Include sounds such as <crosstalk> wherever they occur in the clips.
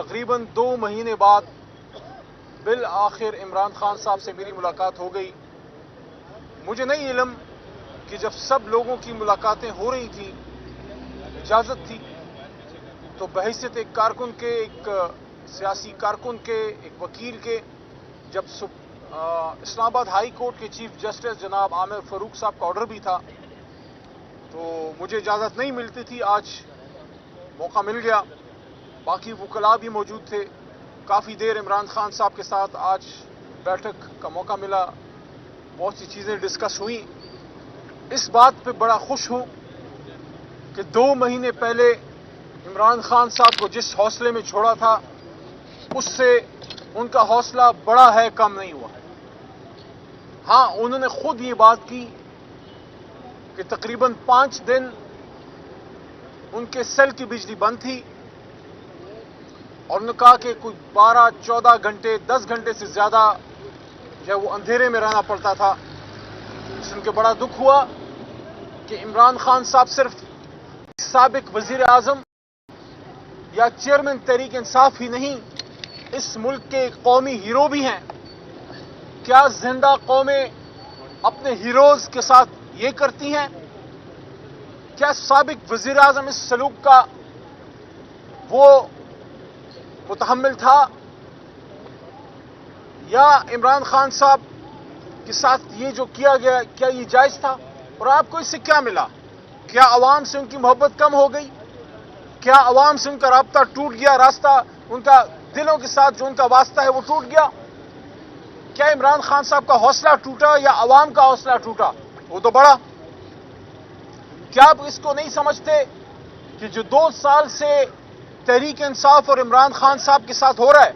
तकरीबन दो महीने बाद बिल आखिर इमरान खान साहब से मेरी मुलाकात हो गई। मुझे नहीं इलम कि जब सब लोगों की मुलाकातें हो रही थी, इजाज़त थी तो बहसीत एक कारकुन के, एक सियासी कारकुन के, एक वकील के, जब इस्लामाबाद हाई कोर्ट के चीफ जस्टिस जनाब आमिर फरूक साहब का ऑर्डर भी था तो मुझे इजाज़त नहीं मिलती थी। आज मौका मिल गया। बाकी वकला भी मौजूद थे। काफ़ी देर इमरान खान साहब के साथ आज बैठक का मौका मिला। बहुत सी चीज़ें डिस्कस हुई। इस बात पे बड़ा खुश हूँ कि दो महीने पहले इमरान खान साहब को जिस हौसले में छोड़ा था, उससे उनका हौसला बड़ा है, कम नहीं हुआ हाँ उन्होंने खुद ये बात की कि तकरीबन पाँच दिन उनके सेल की बिजली बंद थी। और उन्होंने कहा कि कुछ 12 14 घंटे 10 घंटे से ज़्यादा जो वो अंधेरे में रहना पड़ता था। सुन के बड़ा दुख हुआ कि इमरान खान साहब सिर्फ़ सबक वज़ीर आज़म या चेयरमैन तहरीक इंसाफ ही नहीं, इस मुल्क के कौमी हीरो भी हैं। क्या ज़िंदा कौमें अपने हीरोज के साथ ये करती हैं? क्या सबक वज़ीर आज़म इस सलूक का वो मुतहमल था या इमरान खान साहब के साथ ये जो किया गया क्या ये जायज़ था और आपको इससे क्या मिला क्या अवाम से उनकी मोहब्बत कम हो गई क्या अवाम से उनका रबता टूट गया रास्ता उनका दिलों के साथ जो उनका वास्ता है वो टूट गया क्या इमरान खान साहब का हौसला टूटा या अवाम का हौसला टूटा वो तो बड़ा क्या आप इसको नहीं समझते कि जो दो साल से तहरीक इंसाफ और इमरान खान साहब के साथ हो रहा है,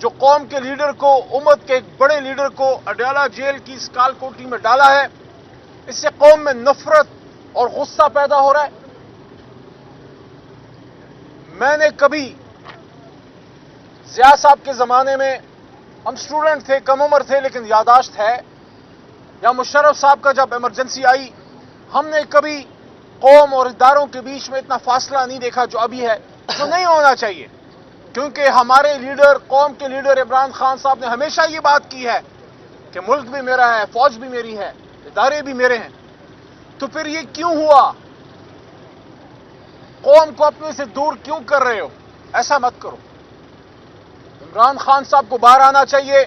जो कौम के लीडर को, उम्मत के एक बड़े लीडर को अडयाला जेल की इस काल कोठी में डाला है, इससे कौम में नफरत और गुस्सा पैदा हो रहा है। मैंने कभी जिया साहब के जमाने में, हम स्टूडेंट थे, कम उम्र थे, लेकिन यादाश्त है। या मुशरफ साहब का जब इमरजेंसी आई, हमने कभी कौम और इदारों के बीच में इतना फासला नहीं देखा जो अभी है जो नहीं होना चाहिए। क्योंकि हमारे लीडर, कौम के लीडर इमरान खान साहब ने हमेशा ये बात की है कि मुल्क भी मेरा है, फौज भी मेरी है, इदारे भी मेरे हैं। तो फिर ये क्यों हुआ? कौम को अपने से दूर क्यों कर रहे हो? ऐसा मत करो। इमरान खान साहब को बाहर आना चाहिए।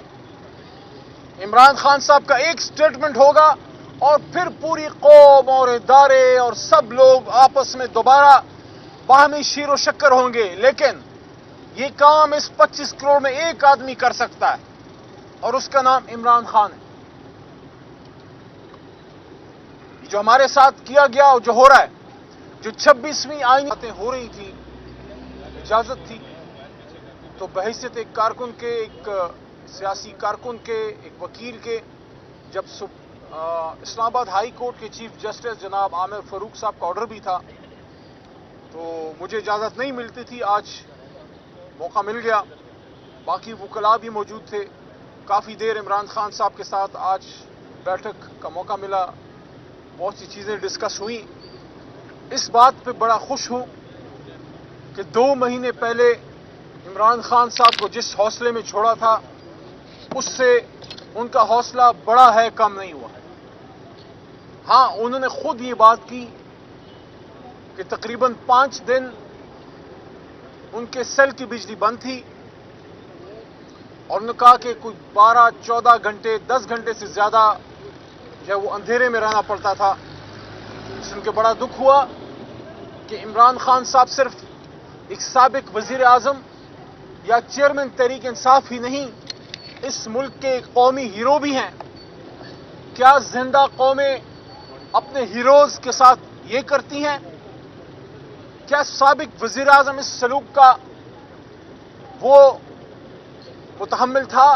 इमरान खान साहब का एक स्टेटमेंट होगा और फिर पूरी कौम और इदारे और सब लोग आपस में दोबारा बाहमी शीर शक्कर होंगे। लेकिन ये काम इस 25 करोड़ में एक आदमी कर सकता है, और उसका नाम इमरान खान है। जो हमारे साथ किया गया और जो हो रहा है, जो 26वीं आईनी बातें हो रही थी, इजाज़त थी तो बहसीत एक कारकुन के, एक सियासी कारकुन के, एक वकील के, जब इस्लामाबाद हाई कोर्ट के चीफ जस्टिस जनाब आमिर फरूक साहब का ऑर्डर भी था। तो मुझे इजाज़त नहीं मिलती थी। आज मौका मिल गया। बाकी वकला भी मौजूद थे। काफ़ी देर इमरान खान साहब के साथ आज बैठक का मौका मिला। बहुत सी चीज़ें डिस्कस हुई। इस बात पे बड़ा खुश हूँ कि दो महीने पहले इमरान खान साहब को जिस हौसले में छोड़ा था, उससे उनका हौसला बड़ा है, कम नहीं हुआ। हाँ, उन्होंने खुद ये बात की कि तकरीबन पाँच दिन उनके सेल की बिजली बंद थी और उन्होंने कहा कि कुछ 12 14 घंटे 10 घंटे से ज़्यादा जो वो अंधेरे में रहना पड़ता था। सुन के बड़ा दुख हुआ कि इमरान खान साहब सिर्फ़ एक सबक वज़ीर आज़म या चेयरमैन तहरीक इंसाफ ही नहीं, इस मुल्क के कौमी हीरो भी हैं। क्या ज़िंदा कौमें अपने हीरोज के साथ ये करती हैं। क्या सबक वज़ीर आज़म इस सलूक का वो मुतहमल था?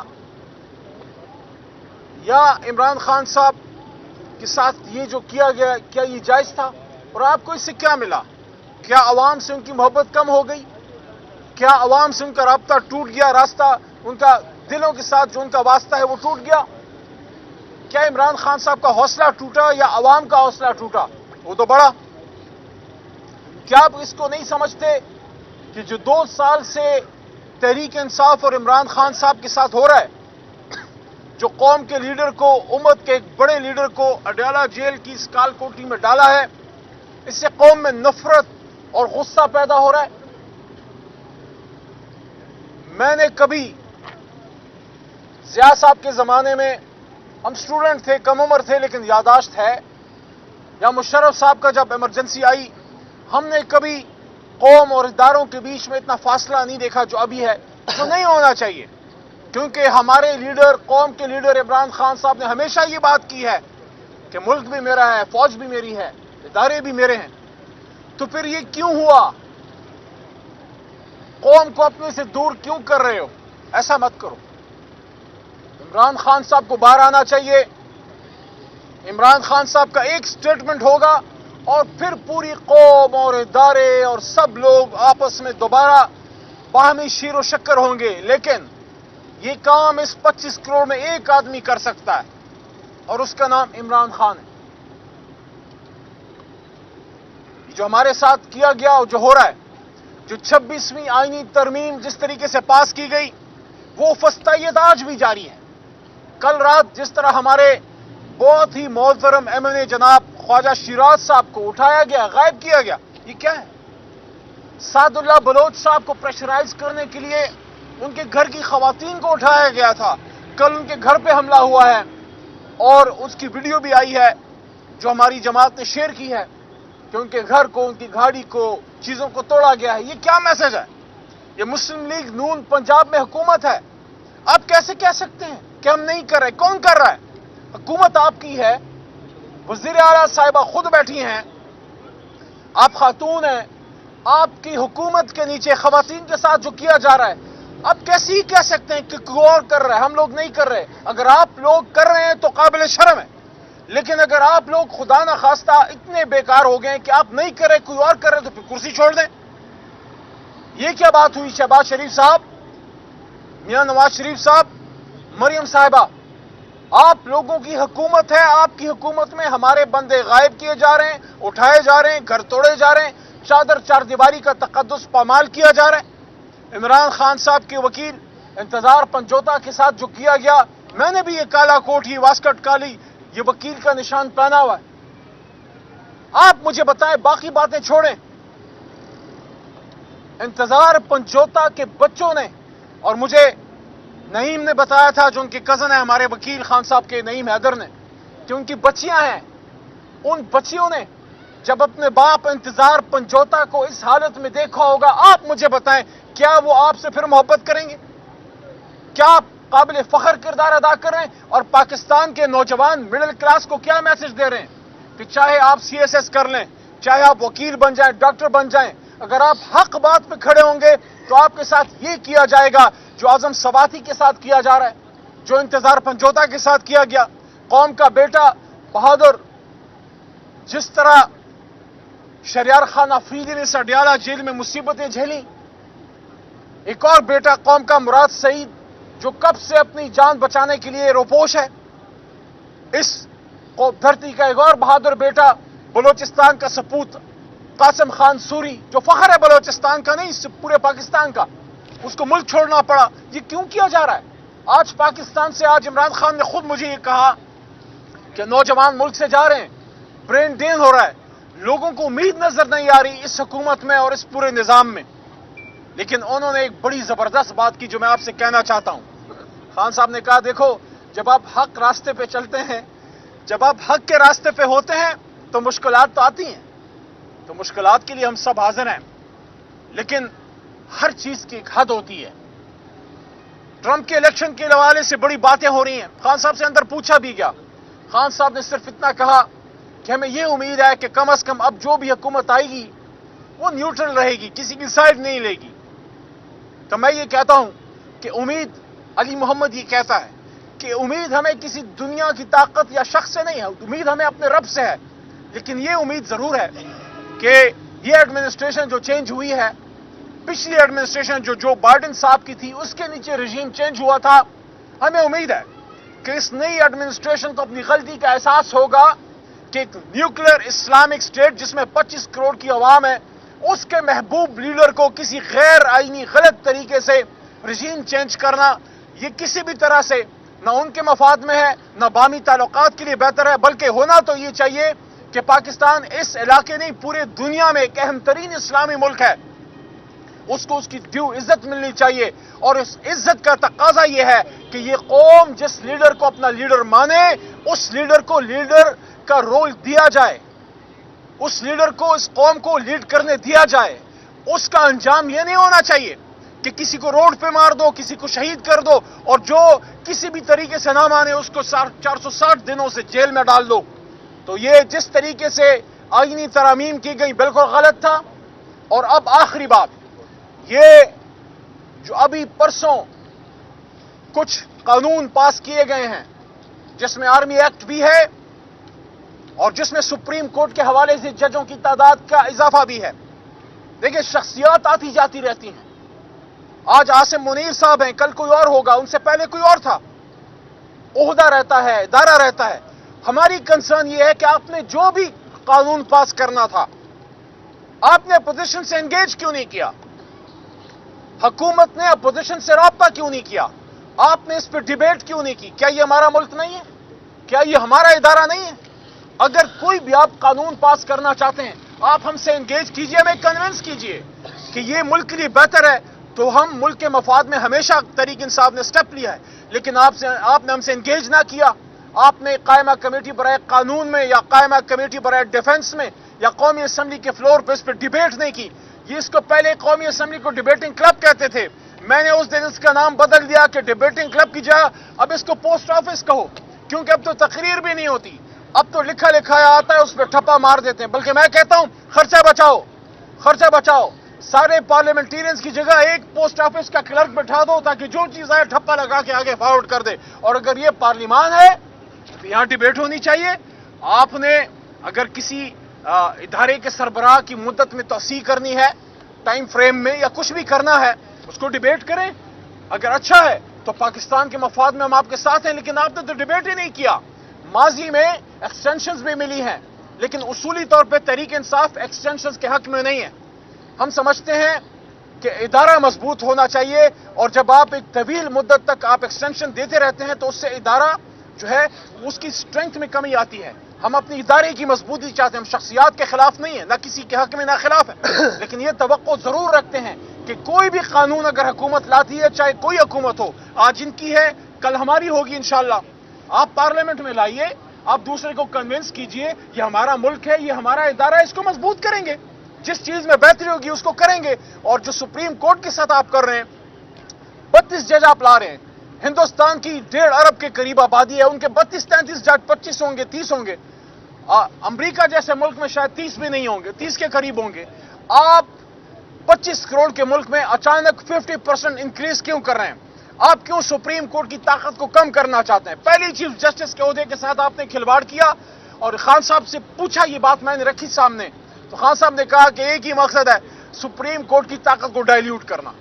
या इमरान खान साहब के साथ ये जो किया गया, क्या ये जायज़ था? और आपको इससे क्या मिला? क्या आवाम से उनकी मोहब्बत कम हो गई? क्या आवाम से उनका रबता टूट गया? रास्ता उनका दिलों के साथ जो उनका वास्ता है वो टूट गया? क्या इमरान खान साहब का हौसला टूटा या अवाम का हौसला टूटा? वो तो बड़ा। क्या आप इसको नहीं समझते कि जो दो साल से तहरीक इंसाफ और इमरान खान साहब के साथ हो रहा है, जो कौम के लीडर को, उम्मत के एक बड़े लीडर को अडयाला जेल की इस काल कोठी में डाला है, इससे कौम में नफरत और गुस्सा पैदा हो रहा है? मैंने कभी जिया साहब के जमाने में हम स्टूडेंट थे, कम उम्र थे, लेकिन यादाश्त है। या मुशर्रफ साहब का जब इमरजेंसी आई, हमने कभी कौम और इदारों के बीच में इतना फासला नहीं देखा जो अभी है, जो नहीं होना चाहिए। क्योंकि हमारे लीडर कौम के लीडर इमरान खान साहब ने हमेशा ये बात की है कि मुल्क भी मेरा है, फौज भी मेरी है, इदारे भी मेरे हैं। तो फिर ये क्यों हुआ? कौम को अपने से दूर क्यों कर रहे हो? ऐसा मत करो। इमरान खान साहब को बाहर आना चाहिए। इमरान खान साहब का एक स्टेटमेंट होगा और फिर पूरी कौम और इदारे और सब लोग आपस में दोबारा बाहमी शीर शक्कर होंगे। लेकिन ये काम इस 25 करोड़ में एक आदमी कर सकता है और उसका नाम इमरान खान है। जो हमारे साथ किया गया और जो हो रहा है, जो 26वीं आईनी तरमीम जिस तरीके से पास की गई, वो फस्तायत आज भी जारी है। कल रात जिस तरह हमारे बहुत ही मोहतरम ए जनाब ख्वाजा शिराज साहब को उठाया गया, गायब किया गया, ये क्या है? सादुल्ला बलोच साहब को प्रेशराइज करने के लिए उनके घर की खातन को उठाया गया था। कल उनके घर पे हमला हुआ है और उसकी वीडियो भी आई है जो हमारी जमात ने शेयर की है कि उनके घर को, उनकी गाड़ी को, चीज़ों को तोड़ा गया है। ये क्या मैसेज है? ये मुस्लिम लीग नून पंजाब में हुकूमत है। आप कैसे कह सकते हैं? कि हम नहीं कर रहे कौन कर रहा है? हुकूमत आपकी है। वज़ीर आला साहिबा खुद बैठी हैं। आप खातून हैं। आपकी हुकूमत के नीचे खातन के साथ जो किया जा रहा है, आप कैसे ही कह सकते हैं कि और कर रहा है। हम लोग नहीं कर रहे। अगर आप लोग कर रहे हैं तो काबिल शर्म है। लेकिन अगर आप लोग खुदा ना खास्ता इतने बेकार हो गए कि आप नहीं कर रहे, कोई और कर रहे तो फिर कुर्सी छोड़ दें। ये क्या बात हुई, शहबाज शरीफ साहब? मियाँ नवाज़ शरीफ साहब मरियम साहिबा, आप लोगों की हुकूमत है, आपकी हुकूमत में हमारे बंदे गायब किए जा रहे हैं, उठाए जा रहे हैं, घर तोड़े जा रहे हैं, चादर चार दीवारी का तकदस पामाल किया जा रहा है। इमरान खान साहब के वकील इंतज़ार पंजोता के साथ जो किया गया, मैंने भी ये काला कोट ही वास्कट काली, ये वकील का निशान पहना हुआ है। आप मुझे बताएँ, बाकी बातें छोड़ें। इंतज़ार पंजोता के बच्चों ने और मुझे नईम ने बताया था जो उनके कज़न है, हमारे वकील खान साहब के नईम हैदर ने, कि उनकी बच्चियाँ हैं। उन बच्चियों ने जब अपने बाप इंतज़ार पंजोता को इस हालत में देखा होगा, आप मुझे बताएँ, क्या वो आपसे फिर मोहब्बत करेंगे? क्या आप काबिल फखर किरदार अदा कर रहे हैं और पाकिस्तान के नौजवान मिडिल क्लास को क्या मैसेज दे रहे हैं? कि चाहे आप सीएसएस कर लें, चाहे आप वकील बन जाएँ डॉक्टर बन जाएँ, अगर आप हक बात पे खड़े होंगे तो आपके साथ ये किया जाएगा जो आज़म सवाती के साथ किया जा रहा है, जो इंतज़ार पंजोता के साथ किया गया, कौम का बेटा बहादुर, जिस तरह शरियार खान अफरीदी ने सडियाला जेल में मुसीबतें झेली, एक और बेटा कौम का मुराद सईद, जो कब से अपनी जान बचाने के लिए रोपोश है, इस धरती का एक और बहादुर बेटा बलोचिस्तान का सपूत, कासिम खान सूरी, जो फखर है बलोचिस्तान का नहीं पूरे पाकिस्तान का। उसको मुल्क छोड़ना पड़ा। ये क्यों किया जा रहा है? आज पाकिस्तान से आज इमरान खान ने खुद मुझे ये कहा कि नौजवान मुल्क से जा रहे हैं। ब्रेन डेन हो रहा है। लोगों को उम्मीद नज़र नहीं आ रही इस हुकूमत में और इस पूरे निज़ाम में। लेकिन उन्होंने एक बड़ी ज़बरदस्त बात की जो मैं आपसे कहना चाहता हूँ। खान साहब ने कहा, देखो, जब आप हक रास्ते पे चलते हैं, जब आप हक के रास्ते पे होते हैं तो मुश्किल तो आती हैं। तो मुश्किल के लिए हम सब हाजिर हैं। लेकिन हर चीज़ की एक हद होती है। ट्रंप के इलेक्शन के हवाले से बड़ी बातें हो रही हैं। खान साहब से अंदर पूछा भी गया। खान साहब ने सिर्फ़ इतना कहा कि हमें यह उम्मीद है कि कम अज कम अब जो भी हुकूमत आएगी, वो न्यूट्रल रहेगी, किसी की साइड नहीं लेगी। तो मैं ये कहता हूँ कि उम्मीद अली मोहम्मद ये कहता है कि उम्मीद हमें किसी दुनिया की ताकत या शख्स से नहीं है, उम्मीद हमें अपने रब से है। लेकिन ये उम्मीद ज़रूर है कि ये एडमिनिस्ट्रेशन जो चेंज हुई है पिछली एडमिनिस्ट्रेशन जो जो बाइडन साहब की थी, उसके नीचे रजीम चेंज हुआ था। हमें उम्मीद है कि इस नई एडमिनिस्ट्रेशन को अपनी गलती का एहसास होगा कि एक न्यूक्लियर इस्लामिक स्टेट जिसमें 25 करोड़ की आवाम है, उसके महबूब लीडर को किसी गैर आईनी गलत तरीके से रजीम चेंज करना, ये किसी भी तरह से ना उनके मफाद में है, ना बामी ताल्लुकात के लिए बेहतर है, बल्कि होना तो ये चाहिए कि पाकिस्तान इस इलाके नहीं, पूरे दुनिया में एक अहम तरीन इस्लामी मुल्क है। उसको उसकी ड्यू इज़्ज़त मिलनी चाहिए। और इस इज़्ज़त का तकाजा यह है कि ये कौम जिस लीडर को अपना लीडर माने, उस लीडर को लीडर का रोल दिया जाए। उस लीडर को, इस कौम को लीड करने दिया जाए। उसका अंजाम यह नहीं होना चाहिए कि किसी को रोड पे मार दो, किसी को शहीद कर दो और जो किसी भी तरीके से ना माने, उसको चार सौ साठ दिनों से जेल में डाल दो। तो ये जिस तरीके से आईनी तरामीम की गई, बिल्कुल गलत था। और अब आखिरी बात ये जो अभी परसों कुछ कानून पास किए गए हैं, जिसमें आर्मी एक्ट भी है और जिसमें सुप्रीम कोर्ट के हवाले से जजों की तादाद का इजाफा भी है। देखिए, शख्सियात आती जाती रहती हैं। आज आसिम मुनीर साहब हैं, कल कोई और होगा, उनसे पहले कोई और था। ओहदा रहता है, इदारा रहता है। हमारी कंसर्न यह है कि आपने जो भी कानून पास करना था, आपने अपोजिशन से एंगेज क्यों नहीं किया? हुकूमत ने अपोजिशन से रबता क्यों नहीं किया? आपने इस पर डिबेट क्यों नहीं की? क्या यह हमारा मुल्क नहीं है? क्या यह हमारा इदारा नहीं है? अगर कोई भी आप कानून पास करना चाहते हैं, आप हमसे एंगेज कीजिए, हमें कन्विंस कीजिए कि यह मुल्क के लिए बेहतर है तो हम मुल्क के मफाद में हमेशा तरीक इंसाफ ने स्टेप लिया है। लेकिन आपसे, आपने हमसे एंगेज ना किया। आपने कायमा कमेटी बरए कानून में या कायमा कमेटी बरए डिफेंस में या कौमी असम्बली के फ्लोर पर इस पर डिबेट नहीं की। ये इसको पहले कौमी असम्बली को डिबेटिंग क्लब कहते थे। मैंने उस दिन इसका नाम बदल दिया कि डिबेटिंग क्लब की जगह अब इसको पोस्ट ऑफ़िस कहो, क्योंकि अब तो तकरीर भी नहीं होती। अब तो लिखा लिखाया आता है, उस पर ठप्पा मार देते हैं। बल्कि मैं कहता हूँ, खर्चा बचाओ खर्चा बचाओ। सारे पार्लियामेंटेरियंस की जगह एक पोस्ट ऑफ़िस का क्लर्क बैठा दो, ताकि जो चीज़ आए, ठप्पा लगा के आगे फॉरवर्ड कर दे। और अगर ये पार्लियामान है तो यहाँ डिबेट होनी चाहिए। आपने अगर किसी इधारे के सरबराह की मुद्दत में तोसी करनी है टाइम फ्रेम में या कुछ भी करना है, उसको डिबेट करें। अगर अच्छा है तो पाकिस्तान के मफाद में हम आपके साथ हैं, लेकिन आपने तो डिबेट ही नहीं किया। माजी में एक्सटेंशन भी मिली हैं, लेकिन उसूली तौर पर तरीके इंसाफ एक्सटेंशन के हक में नहीं है। हम समझते हैं कि इदारा मज़बूत होना चाहिए, और जब आप एक तवील मुद्दत तक आप एक्सटेंशन देते रहते हैं तो उससे इदारा जो है, उसकी स्ट्रेंथ में कमी आती है। हम अपनी इदारे की मजबूती चाहते हैं हम शख्सियात के खिलाफ नहीं है ना किसी के हक में ना खिलाफ है। <coughs> लेकिन ये तो ज़रूर रखते हैं कि कोई भी कानून अगर हुकूमत लाती है चाहे कोई हुकूमत हो आज इनकी है कल हमारी होगी इंशाला आप पार्लियामेंट में लाइए आप दूसरे को कन्विंस कीजिए ये हमारा मुल्क है ये हमारा इदारा है इसको मज़बूत करेंगे। जिस चीज़ में बेहतरी होगी उसको करेंगे। और जो सुप्रीम कोर्ट के साथ आप कर रहे हैं बत्तीस जज आप ला रहे हैं हिंदुस्तान की डेढ़ अरब के करीब आबादी है उनके बत्तीस तैंतीस जज पच्चीस होंगे तीस होंगे। अमरीका जैसे मुल्क में शायद तीस भी नहीं होंगे, तीस के करीब होंगे। आप पच्चीस करोड़ के मुल्क में अचानक फिफ्टी परसेंट इंक्रीज क्यों कर रहे हैं? आप क्यों सुप्रीम कोर्ट की ताकत को कम करना चाहते हैं? पहली चीफ जस्टिस के अहदे के साथ आपने खिलवाड़ किया और खान साहब से पूछा ये बात मैंने रखी सामने। तो खान साहब ने कहा कि एक ही मकसद है, सुप्रीम कोर्ट की ताकत को डायल्यूट करना।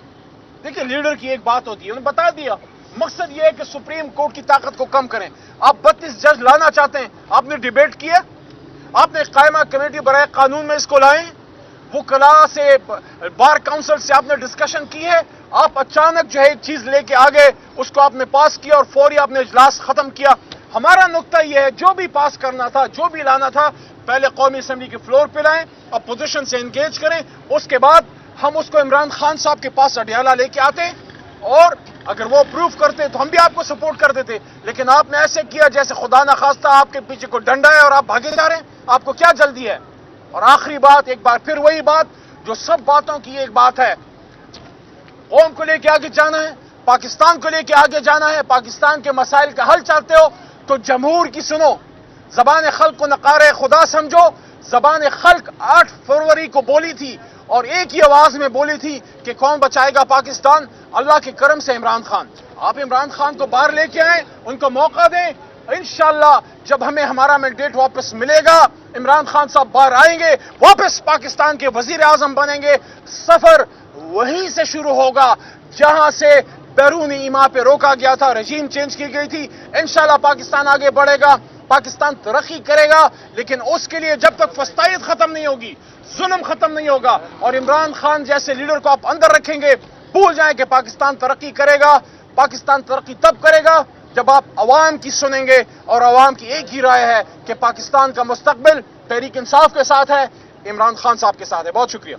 देखिए लीडर की एक बात होती है उन्हें बता दिया। मकसद यह है कि सुप्रीम कोर्ट की ताकत को कम करें। आप बत्तीस जज लाना चाहते हैं, आपने डिबेट किया? आपने कायमा कमेटी बनाए कानून में इसको लाए? वो कला से, बार काउंसिल से आपने डिस्कशन की है? आप अचानक जो है चीज़ लेके आ गए, उसको आपने पास किया और फौरी आपने इजलास खत्म किया। हमारा नुकता यह है, जो भी पास करना था, जो भी लाना था, पहले कौमी असम्बली के फ्लोर पे लाएँ, अपोजिशन से एंगेज करें, उसके बाद हम उसको इमरान खान साहब के पास अडियाला लेके आते और अगर वो अप्रूव करते तो हम भी आपको सपोर्ट कर देते। लेकिन आपने ऐसे किया जैसे खुदा ना खास्ता आपके पीछे को डंडा है और आप भागे जा रहे हैं। आपको क्या जल्दी है? और आखिरी बात, एक बार फिर वही बात, जो सब बातों की एक बात है। कौम को लेके आगे जाना है, पाकिस्तान को लेके आगे जाना है। पाकिस्तान के मसाइल का हल चाहते हो तो जमहूर की सुनो। जबान खल्क को नकार खुदा समझो। जबान खल्क आठ फरवरी को बोली थी और एक ही आवाज़ में बोली थी कि कौन बचाएगा पाकिस्तान? अल्लाह के करम से इमरान खान। आप इमरान खान को बाहर लेके आए, उनको मौका दें। इंशाला जब हमें हमारा मैंडेट वापस मिलेगा, इमरान खान साहब बाहर आएँगे, वापस पाकिस्तान के वज़ीर आज़म बनेंगे। सफ़र वहीं से शुरू होगा, जहाँ से बैरूनी ईमा पे रोका गया था रजीम चेंज की गई थी। इंशाला पाकिस्तान आगे बढ़ेगा। पाकिस्तान तरक्की करेगा, लेकिन उसके लिए जब तक फस्तायत खत्म नहीं होगी, जुल्म खत्म नहीं होगा, और इमरान खान जैसे लीडर को आप अंदर रखेंगे, भूल जाए कि पाकिस्तान तरक्की करेगा। पाकिस्तान तरक्की तब करेगा जब आप अवाम की सुनेंगे, और अवाम की एक ही राय है कि पाकिस्तान का मुस्तकबिल तहरीक इंसाफ के साथ है, इमरान खान साहब के साथ है। बहुत शुक्रिया।